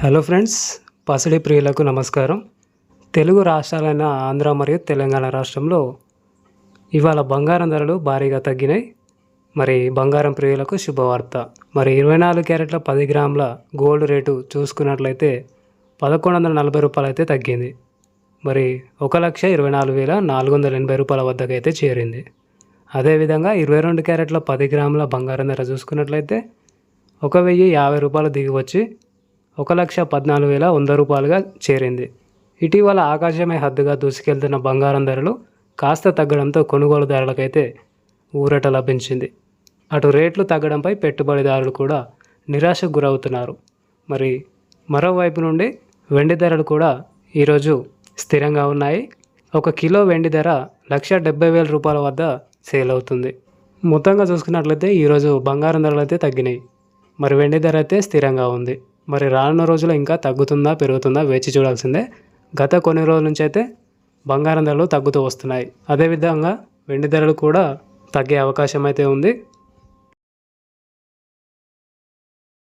Hello friends పసిడి ప్రియులకు నమస్కారం. తెలుగు రాష్ట్రాలైన ఆంధ్ర మరియు తెలంగాణ రాష్ట్రంలో ఇవాళ బంగారం ధరలు భారీగా తగ్గినాయి. మరి బంగారం ప్రియులకు శుభవార్త. మరి ఇరవై నాలుగు క్యారెట్ల పది గ్రాముల గోల్డ్ రేటు చూసుకున్నట్లయితే పదకొండు వందల నలభై రూపాయలు అయితే తగ్గింది. మరి ఒక లక్ష ఇరవై నాలుగు వేల నాలుగు వందల ఎనభై రూపాయల వద్దకు అయితే చేరింది. అదేవిధంగా ఇరవై రెండు క్యారెట్ల పది గ్రాముల బంగారం ధర చూసుకున్నట్లయితే ఒక వెయ్యి యాభై రూపాయలు దిగి వచ్చి ఒక లక్ష పద్నాలుగు వేల వంద రూపాయలుగా చేరింది. ఇటీవల ఆకాశమే హద్దుగా దూసుకెళ్తున్న బంగారం ధరలు కాస్త తగ్గడంతో కొనుగోలుదారులకైతే ఊరట లభించింది. అటు రేట్లు తగ్గడంపై పెట్టుబడిదారులు కూడా నిరాశకు గురవుతున్నారు. మరి మరోవైపు నుండి వెండి ధరలు కూడా ఈరోజు స్థిరంగా ఉన్నాయి. ఒక కిలో వెండి ధర లక్ష డెబ్బై వేల రూపాయల వద్ద సేల్ అవుతుంది. మొత్తంగా చూసుకున్నట్లయితే ఈరోజు బంగారం ధరలు అయితే తగ్గినాయి. మరి వెండి ధర అయితే స్థిరంగా ఉంది. మరి రానున్న రోజుల్లో ఇంకా తగ్గుతుందా పెరుగుతుందా వేచి చూడాల్సిందే. గత కొన్ని రోజుల నుంచి అయితే బంగారం ధరలు తగ్గుతూ వస్తున్నాయి. అదేవిధంగా వెండి ధరలు కూడా తగ్గే అవకాశం అయితే ఉంది.